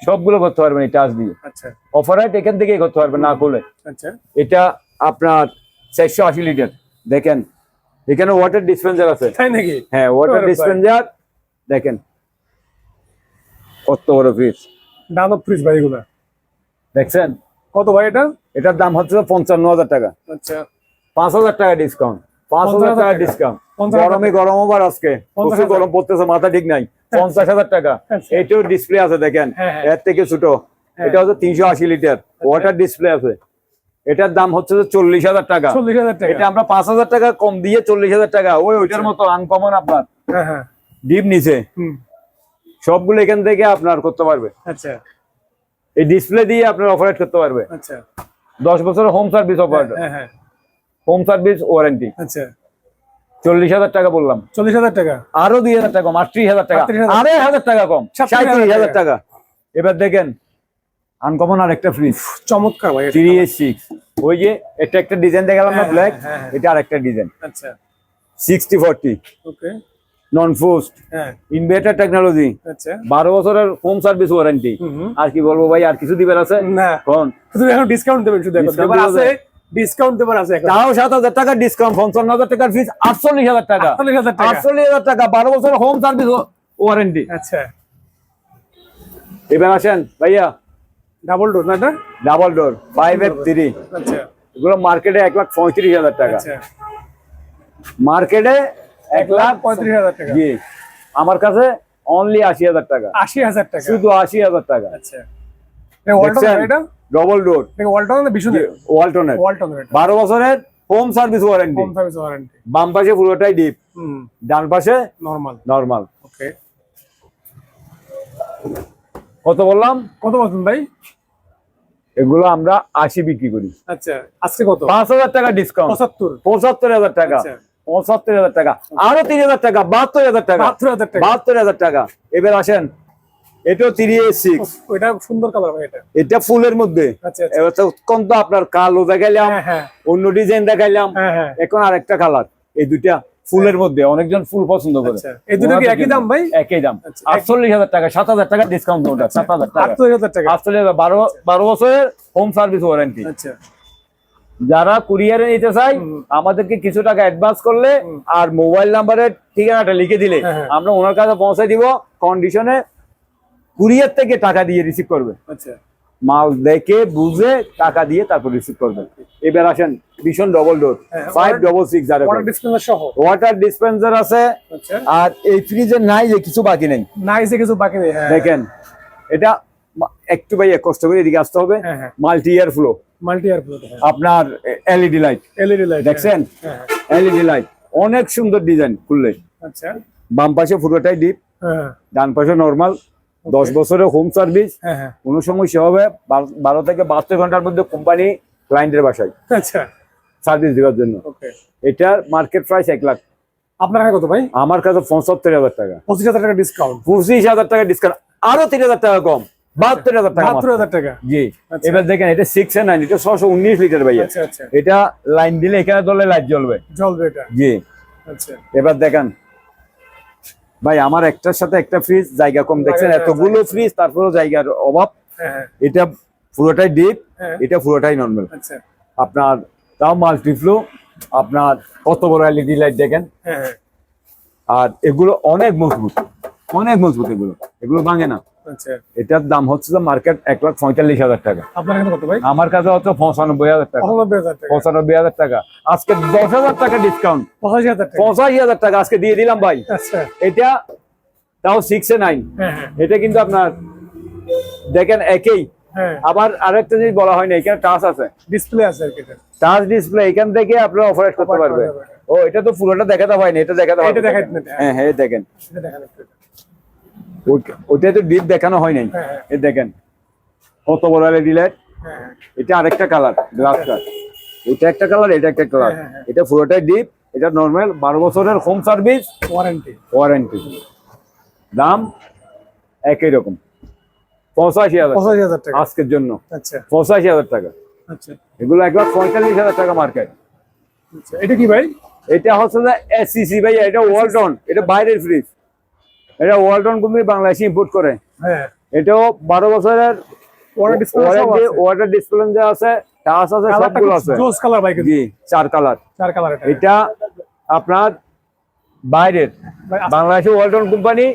সবগুলো করতে পারবেন এই টাচ দিয়ে। আচ্ছা। অফারাইট এখান থেকেই করতে পারবেন না খুলে আচ্ছা। এটা আপনার চারশো আশি লিটার দেখেন এখানে ওয়াটার ডিসপেন্সার আছে। হ্যাঁ ওয়াটার ডিসপেন্সার দেখেন কত বড় ফ্রিজ দাম ফ্রিজ ভাই এগুলা। দেখছেন? কত ভাই এটা? এটার দাম হচ্ছে পঞ্চান্ন হাজার টাকা। আচ্ছা। পাঁচ হাজার টাকা ডিসকাউন্ট পাঁচ হাজার 50,000 টাকা। ডিসকাউন্ট গরমে গরম আবার আজকে। প্রচুর গরম পড়তেছে মাথা ঠিক নাই। পঞ্চাশ হাজার টাকা। আচ্ছা। এটাও ডিসপ্লে আছে দেখেন। হ্যাঁ, হ্যাঁ। এর থেকে ছোট। এটা হচ্ছে তিনশো আশি লিটার ওয়াটার ডিসপ্লে আছে। এটার দাম হচ্ছে চল্লিশ হাজার টাকা। চল্লিশ হাজার টাকা। এটা আমরা পাঁচ হাজার টাকা কম দিয়ে চল্লিশ হাজার টাকা। ওই ওইটার মতো আনকমন আপনার। হ্যাঁ হ্যাঁ। ডিপ নিচে। সবগুলো এখান থেকে আপনার করতে পারবে। আচ্ছা। এই ডিসপ্লে দিয়ে আপনার অপারেট করতে পারবে। আচ্ছা। দশ বছরের হোম সার্ভিস হ্যাঁ হ্যাঁ। Home service warranty. আচ্ছা। চল্লিশ হাজার টাকা বললাম। চল্লিশ হাজার টাকা? আরও দুই হাজার টাকা কম আটত্রিশ হাজার টাকা। আড়াই হাজার টাকা কম সাঁত্রিশ হাজার টাকা। এবার দেখেন আনকমন আর একটা ফ্রিজ চমৎকার ভাই এটা। থ্রি এ সিক্স ওই যে এটা একটা ডিজাইন দেখালাম না হ্যাঁ, ব্ল্যাক হ্যাঁ, হ্যাঁ। এটা আর একটা ডিজাইন আচ্ছা। Sixty forty okay non frost হ্যাঁ ইনভার্টার টেকনোলজি বারো বছরের হোম সার্ভিস ওয়ারেন্টি। আর কি বলব ভাই আর কিছু দিবেন আছে? না। কোন? এখন ডিসকাউন্ট দেবেন শুধু আছে। ডিসকাউন্ট দেবার আছে তাও সাত হাজার টাকা ডিসকাউন্ট পঞ্চান্ন হাজার টাকার ফিস আটচল্লিশ হাজার টাকা। আটচল্লিশ হাজার টাকা। আটচল্লিশ হাজার টাকা বারো বছর হোম সার্ভিস ওয়ারেন্টি আচ্ছা। এবার আসেন ভাইয়া। ডাবল ডোর না এটা? Double door five F three আচ্ছা। এগুলো মার্কেটে এক লাখ পঁয়ত্রিশ হাজার টাকা। আচ্ছা। মার্কেটে এক লাখ পঁয়ত্রিশ হাজার টাকা। জি। আমার কাছে অনলি আশি হাজার টাকা। আশি হাজার টাকা। শুধু আশি হাজার টাকা। আচ্ছা। এটা? ডবল ডোর ওয়ালটনের বারো বছরের home service warranty home service warranty বাম পাশে পুরোটাই ডিপ ডান পাশে নরমাল নর্মাল ওকে কত বললাম? কত বলছেন ভাই? এগুলো আমরা আশি বিক্রি করি। আচ্ছা আজকে কত? পাঁচ হাজার টাকা ডিসকাউন্ট পঁচাত্তর। পঁচাত্তর হাজার টাকা। আচ্ছা। পঁচাত্তর হাজার টাকা। আরও তিন হাজার টাকা বাহাত্তর হাজার টাকা। বাহাত্তর হাজার টাকা। বাহাত্তর হাজার টাকা। এবার আসেন এটাও থ্রি সিক্স ওইটা সুন্দর কালার এটা। এটা ফুলের মধ্যে। আচ্ছা আচ্ছা। এবার তো আপনার কালো দেখাইলাম হ্যাঁ হ্যাঁ। অন্য ডিজাইন দেখাইলাম। হ্যাঁ এখন আরেকটা কালার এই দুইটা ফুলের মধ্যে। অনেকজন ফুল পছন্দ করে। আচ্ছা এই দুটো কি একই দাম ভাই? একই দাম। আটচল্লিশ হাজার টাকা সাত হাজার টাকা ডিসকাউন্ট ওটা সাত হাজার টাকা। আটচল্লিশ হাজার টাকা। আটচল্লিশ হাজার বারো বারো বছরের হোম সার্ভিস ওয়ারেন্টি আচ্ছা। যারা কুরিয়ারে নিতে চাই আমাদেরকে কিছু টাকা অ্যাডভান্স করলে আর মোবাইল নাম্বারের ঠিকানাটা লিখে দিলে। আমরা ওনার কাছে পৌঁছে দিব কন্ডিশনে কুরিয়ার থেকে টাকা দিয়ে রিসিভ করবে। আচ্ছা। মাল দেখে বুঝে টাকা দিয়ে তারপর রিসিভ করবে। এবার আসেন ভীষণ ডবল ডোর হ্যাঁ, five double six water dispenser water dispenser আছে আচ্ছা। আর এই ফ্রিজে নাই যে কিছু বাকি নেই। নাই যে কিছু বাকি নেই হ্যাঁ। দেখেন এটা একটু ভাই কষ্ট করে এদিকে আসতে হবে। হ্যাঁ হ্যাঁ। মাল্টি ইয়ার ফ্লো মাল্টি হ্যাঁ। আপনার এলইডি লাইট এলইডি লাইট দেখছেন? হ্যাঁ এলইডি লাইট অনেক সুন্দর ডিজাইন খুললে। আচ্ছা। বাম পাশে পুরোটাই ডিপ হ্যাঁ। ডান পাশে নর্মাল দশ বছরের হোম সার্ভিস হ্যাঁ হ্যাঁ। কোনো সমস্যা হবে বারো- থেকে বাহাত্তর ঘণ্টার মধ্যে কোম্পানি ক্লায়েন্টের বাসায় আচ্ছা। সার্ভিস দেওয়ার জন্য। এটার মার্কেট প্রাইস এক লাখ। আপনার কাছে কত ভাই? আমার কাছে পঁচাত্তর হাজার টাকা। পঁচিশ হাজার টাকা ডিসকাউন্ট পঁচিশ হাজার টাকা ডিসকাউন্ট আরও তিন হাজার টাকা কম। বাহাত্তর হাজার টাকা বাহাত্তর হাজার টাকা। জি। আচ্ছা। এবার দেখেন এটা সিক্স এ নাইন এটা ছশো উনিশ লিটার ভাইয়া আচ্ছা আচ্ছা। এটা লাইন দিলে এখানে ধরলে লাইট জ্বলবে। জ্বলবে এটা। জি। আচ্ছা। এবার দেখেন ভাই আমার একটার সাথে একটা ফ্রিজ জায়গা কম দেখছেন এতগুলো ফ্রিজ তারপরেও জায়গার অভাব। হ্যাঁ হ্যাঁ। এটা পুরোটাই ডিপ হ্যাঁ। এটা পুরোটাই নর্মাল আচ্ছা। আপনার তাও মাল্টিফ্লো আপনার কত বড় এলইডি লাইট দেখেন। হ্যাঁ হ্যাঁ। আর এগুলো অনেক মজবুত অনেক মজবুত এগুলো। এগুলো ভাঙে না। এটার দাম হচ্ছে যে মার্কেট এক লাখ পঁয়তাল্লিশ হাজার টাকা। আমার কাছে হচ্ছে পঁচানব্বই হাজার টাকা। পঁচানব্বই হাজার টাকা। আজকে দশ হাজার টাকা ডিসকাউন্ট পঁচাশি হাজার টাকা। আজকে দিয়ে দিলাম ভাই। আচ্ছা। এটা তাও সিক্স এ নাইন হ্যাঁ হ্যাঁ। এটা কিন্তু আপনার দেখেন একই। হ্যাঁ। আবার আরেকটা জিনিস বলা হয়নি এখানে টাচ আছে। ডিসপ্লে আছে। টাচ ডিসপ্লে এখান থেকে আপনারা অপারেট করতে পারবে ও এটা তো পুরোটা দেখাতে হয়নি এটা দেখাতে হ্যাঁ। হ্যাঁ দেখেন। এটা দেখান একটু এটা। ওই- ওইটা তো ডিপ দেখানো হয় নাই। হ্যাঁ, হ্যাঁ। এই দেখেন কত বড় এলইডি লাইট হ্যাঁ এটা আরেকটা কালার গ্লাসটা এটা একটা কালার এটা একটা কালার। এটা পুরোটাই ডিপ এটা নর্মাল বারো বছরের হোম সার্ভিস ওয়ারেন্টি ওয়ারেন্টি দাম একই রকম। পঁচাশি হাজার পঁচাশি হাজার টাকা। আজকের জন্য। আচ্ছা। পঁচাশি হাজার টাকা। আচ্ছা। এগুলো এক লাখ পঁয়তাল্লিশ হাজার টাকা মার্কেট আচ্ছা এটা কি ভাই? এটা হচ্ছে যে এসসিসি ভাই এটা ওয়ালটন এটা বাইরের ফ্রিজ এটা ওয়ালটন কোম্পানি বাংলাদেশে ইম্পোর্ট করে। হ্যাঁ। এটাও বারো বছরের ওয়াটার ডিসপ্লে আছে। টাচ সবগুলো কালার ভাই জি চার কালার চার কালার এটা। আপনার বাইরের। বাংলাদেশে ওয়ালটন কোম্পানি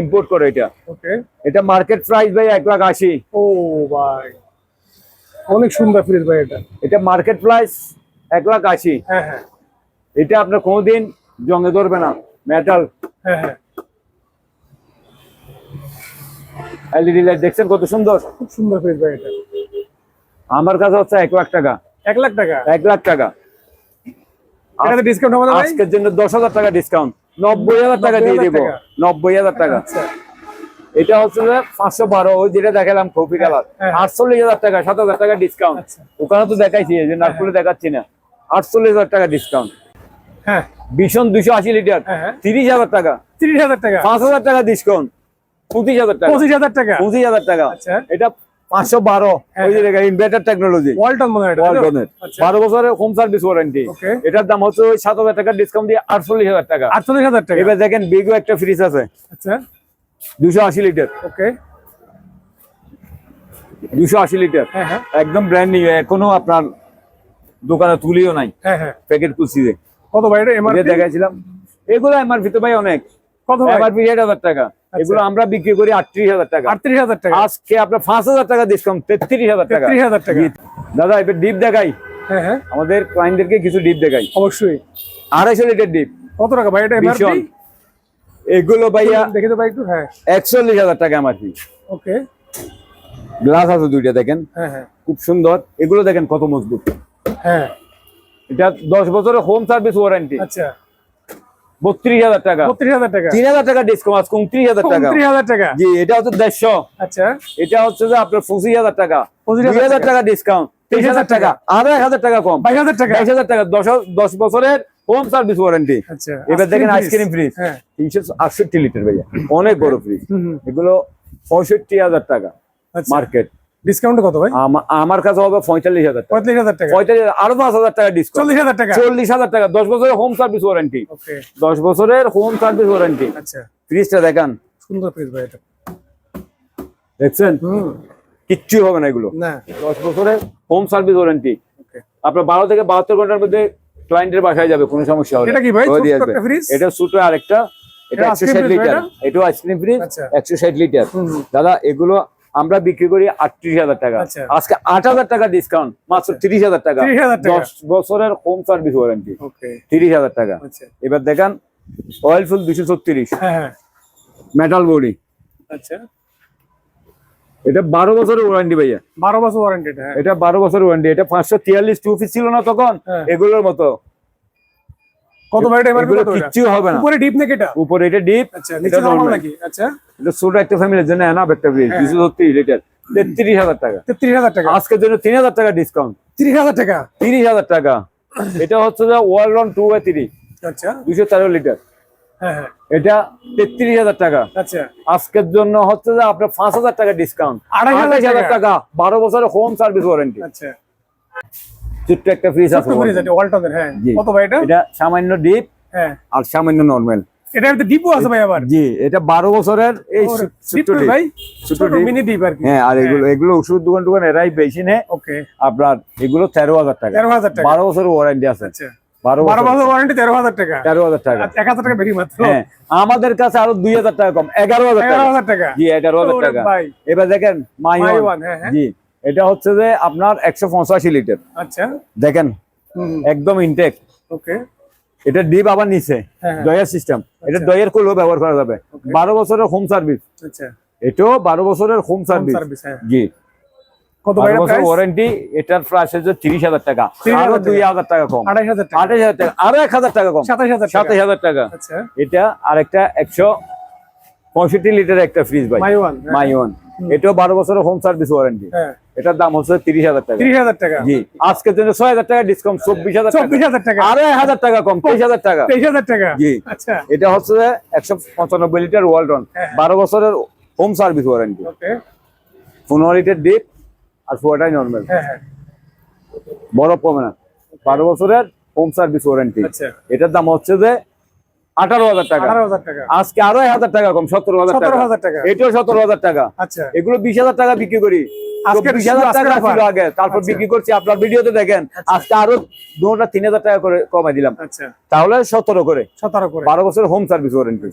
ইম্পোর্ট করে এটা। এটা মার্কেট প্রাইস ভাই এক লাখ আশি। ও ভাই। অনেক সুন্দর ফ্রিজ ভাই এটা। এটা মার্কেট প্রাইস এক লাখ আশি। হ্যাঁ হ্যাঁ। এটা আপনার কোনোদিন জঙ্গে ধরবে না। মেটাল হ্যাঁ হ্যাঁ। এলইডি লাইট দেখছেন কত সুন্দর? খুব সুন্দর ফ্রিজ ভাই এটা। আমার কাছে হচ্ছে এক লাখ টাকা। এক লাখ টাকা? এক লাখ টাকা। এটাতে ডিসকাউন্ট হবে না ভাই? আজকের জন্য দশ হাজার টাকা ডিসকাউন্ট নব্বই হাজার টাকা দিয়ে 90,000 দিব। নব্বই হাজার টাকা। আচ্ছা। এটা হচ্ছে যে পাঁচশো বারো ওই যেটা দেখালাম কফি কালার। হ্যাঁ। আটচল্লিশ হাজার টাকা সাত হাজার টাকা ডিসকাউন্ট আচ্ছা। ওখানে তো দেখাইছি এই যে নারকুলে দেখাচ্ছি না। আটচল্লিশ হাজার টাকা ডিসকাউন্ট হ্যাঁ। ভীষণ দুশো আশি লিটার। হ্যাঁ, হ্যাঁ। তিরিশ হাজার টাকা। তিরিশ হাজার টাকা। পাঁচ হাজার টাকা ডিসকাউন্ট পঁচিশ হাজার টাকা। পঁচিশ হাজার টাকা? পঁচিশ হাজার টাকা। আচ্ছা। এটা পাঁচশো বারো। হ্যাঁ, ইনভার্টার টেকনোলজি হয়? ওয়ালটনের। আচ্ছা। বারো বছরের হোম সার্ভিস ওয়ারেন্টি এটার দাম হচ্ছে ওই সাত হাজার টাকা ডিসকাউন্ট দিয়ে আটচল্লিশ হাজার টাকা। আটচল্লিশ হাজার টাকা। এবার দেখেন বিগো একটা ফ্রিজ আছে। আচ্ছা। দুশো আশি লিটার ওকে। দুশো আশি লিটার হ্যাঁ হ্যাঁ। একদম ব্র্যান্ড নিউ এখনও আপনার দোকানে তুলিও নাই। হ্যাঁ হ্যাঁ। প্যাকেট কুচিতে কত ভাই এটা দেখাইছিলাম। এগুলো এমআরপি তো ভাই অনেক। কত ভাই? এমআরপি ষাট হাজার টাকা। এগুলো আমরা বিক্রি করি আটত্রিশ হাজার টাকা। আটত্রিশ হাজার টাকা। আজকে আপনার পাঁচ হাজার টাকা ডিসকাউন্ট তেত্রিশ হাজার টাকা। তেত্রিশ হাজার টাকা। দাদা এবার ডিপ দেখাই। হ্যাঁ হ্যাঁ। আমাদের ক্লায়েন্টদেরকে কিছু ডিপ দেখাই। অবশ্যই। আড়াইশো লিটার ডিপ কত টাকা ভাই? এটা ভীষণ। এগুলো ভাইয়া দেখে তো ভাই একটু হ্যাঁ। একচল্লিশ হাজার টাকা এমআরপি ওকে। গ্লাস আছে দুইটা দেখেন। হ্যাঁ হ্যাঁ। খুব সুন্দর। এগুলো দেখেন কত মজবুত। হ্যাঁ। এটা দশ বছরের হোম সার্ভিস ওয়ারেন্টি আচ্ছা। বত্রিশ হাজার টাকা বত্রিশ হাজার টাকা তিন হাজার টাকা ডিসকাউন্ট উনত্রিশ হাজার টাকা উনত্রিশ হাজার টাকা জি এটা হচ্ছে দেড়শো আচ্ছা এটা হচ্ছে যে আপনার পঁচিশ হাজার টাকা 25,000 দুই হাজার টাকা ডিসকাউন্ট তেইশ হাজার টাকা আরও এক হাজার টাকা কম বাইশ হাজার টাকা বাইশ হাজার টাকা দশ দশ বছরের হোম সার্ভিস ওয়ারেন্টি আচ্ছা এবার দেখেন আইসক্রিম ফ্রিজ হ্যাঁ তিনশো আটষট্টি লিটার ভাইয়া অনেক বড় ফ্রিজ। এগুলো পঁয়ষট্টি হাজার টাকা আচ্ছা মার্কেট ডিসকাউন্ট কত ভাই? আমার কাছে হবে পঁয়তাল্লিশ হাজার পঁয়ত্রিশ হাজার টাকা। পঁয়তাল্লিশ আরও পাঁচ হাজার টাকা ডিসকাউন্ট চল্লিশ হাজার টাকা? চল্লিশ হাজার টাকা দশ বছরের হোম সার্ভিস ওয়ারেন্টি দশ বছরের হোম সার্ভিস ওয়ারেন্টি আচ্ছা। ফ্রিজটা দেখান। সুন্দর ফ্রিজ ভাই এটা। দেখছেন? কিচ্ছু হবে না এগুলো। না। দশ বছরের হোম সার্ভিস ওয়ারেন্টি আপনার বারো থেকে বাহাত্তর ঘণ্টার মধ্যে ক্লায়েন্টের বাসায় যাবে কোনো সমস্যা হবে। এটা কি ভাই? এটা ছোট আরেকটা। এটা এটা একশো ষাট লিটার এটাও আইসক্রিম ফ্রিজ আচ্ছা। একশো ষাট লিটার। দাদা এগুলো আমরা বিক্রি করি আটত্রিশ হাজার টাকা। আচ্ছা। আজকে আট হাজার টাকা ডিসকাউন্ট মাত্র তিরিশ হাজার টাকা। দশ বছরের হোম সার্ভিস ওয়ারেন্টি তিরিশ হাজার টাকা। আচ্ছা। এবার দেখান অয়েল ফুল দুশো ছত্রিশ। হ্যাঁ হ্যাঁ। মেটাল বডি আচ্ছা। এটা বারো বছরের ওয়ারেন্টি ভাইয়া। বারো বছর ওয়ারেন্টি হ্যাঁ। এটা বারো বছর ওয়ারেন্টি এটা পাঁচশো তিয়াল্লিশ টু পিস ছিল না তখন? হ্যাঁ। এগুলোর মতো। কত ভাই এটা এমআরপি এগুলো কত কিচ্ছু হবে না। উপরে ডিপ নাকি এটা? উপরে এটা ডিপ আচ্ছা নিচে নরমাল নাকি? আচ্ছা। এটা একটা ফ্যামিলির জন্য একটা হ্যাঁ। দুশো ছত্রিশ লিটার তেত্রিশ হাজার টাকা। তেত্রিশ হাজার টাকা? আজকের জন্য তিন হাজার টাকা ডিসকাউন্ট তিরিশ হাজার টাকা? তিরিশ হাজার টাকা। এটা হচ্ছে যে world on two by three আচ্ছা। দুশো তেরো লিটার হ্যাঁ হ্যাঁ। এটা তেত্রিশ হাজার টাকা। আচ্ছা। আজকের জন্য হচ্ছে যে আপনার পাঁচ হাজার টাকা ডিসকাউন্ট আড়াই হাজার। টাকা? বারো বছরের হোম সার্ভিস ওয়ারেন্টি আচ্ছা। ছোট্ট একটা ফ্রিজ আছে ফ্রিজ এটা ওয়ালটনের হ্যাঁ। কত ভাই এটা? এটা সামান্য ডিপ হ্যাঁ। আর সামান্য নর্মাল এটা ডিপও আছে ভাই আবার? জি এটা বারো বছরের এই ছোট-। ভাই? ছোট মিনি ডিপ আর কি। হ্যাঁ আর এগুলো এগুলো ওষুধ দোকান দোকান এরাই বেশি নেয়। ওকে। আপনার এগুলো তেরো হাজার টাকা। তেরো হাজার টাকা। বারো বছর ওয়ারেন্টি আছে। আচ্ছা। হ্যাঁ আমাদের কাছে আরও দুই হাজার টাকা কম। এগারো হাজার টাকা। হাজার টাকা। জি এগারো হাজার টাকা। ভাই। এবার দেখেন মাই হ্যাঁ হ্যাঁ। জি। এটা হচ্ছে যে আপনার একশো পঁচাশি লিটার। আচ্ছা। দেখেন একদম ইনটেক ওকে। এটা ডিপ আবার নিচে হ্যাঁ, হ্যাঁ। সিস্টেম। এটা আচ্ছা। ডয়ার ব্যবহার করা যাবে। বারো বছরের হোম সার্ভিস আচ্ছা। এটাও বারো বছরের হোম সার্ভিস সার্ভিস হ্যাঁ। জি। কত বছর ওয়ারেন্টি এটার প্রাইস হচ্ছে তিরিশ হাজার টাকা। 30,000 আরও টাকা। দুই হাজার টাকা কম। আড়াই হাজার টাকা। আঠাশ হাজার টাকা। আরও এক হাজার টাকা কম। সাতাশ হাজার সাতাশ হাজার টাকা। আচ্ছা। এটা আরেকটা একশো পঁয়ষট্টি লিটার একটা ফ্রিজ ভাই। মাই ওয়ান মাই ওয়ান এটাও বারো বছরের হোম সার্ভিস ওয়ারেন্টি হ্যাঁ। এটার দাম হচ্ছে তিরিশ হাজার টাকা। তিরিশ হাজার টাকা। জি। আজকের জন্য ছয় হাজার টাকা ডিসকাউন্ট চব্বিশ হাজার টাকা। চব্বিশ হাজার টাকা। আরও এক হাজার টাকা কম তেইশ হাজার টাকা। তেইশ হাজার টাকা। জি। আচ্ছা। এটা হচ্ছে একশো পঁচানব্বই লিটার ওয়ালটন হ্যাঁ। বারো বছরের হোম সার্ভিস ওয়ারেন্টি পনেরো লিটার ডিপ আর পুরোটাই নর্মাল হ্যাঁ হ্যাঁ। বরফ কমে না। বারো বছরের হোম সার্ভিস ওয়ারেন্টি এটার দাম হচ্ছে যে আঠারো হাজার টাকা। আজকে আরও হাজার টাকা কম সতেরো হাজার টাকা। এটাও সতেরো হাজার টাকা। আচ্ছা। এগুলো বিশ হাজার টাকা বিক্রি করি। তারপর আচ্ছা। বিক্রি করছি আপনার ভিডিওতে দেখেন। আজকে আরও দুটা তিন হাজার টাকা করে কমাই দিলাম। আচ্ছা। তাহলে সতেরো করে। সতেরো করে। বারো বছর হোম সার্ভিস ওয়ারেন্টি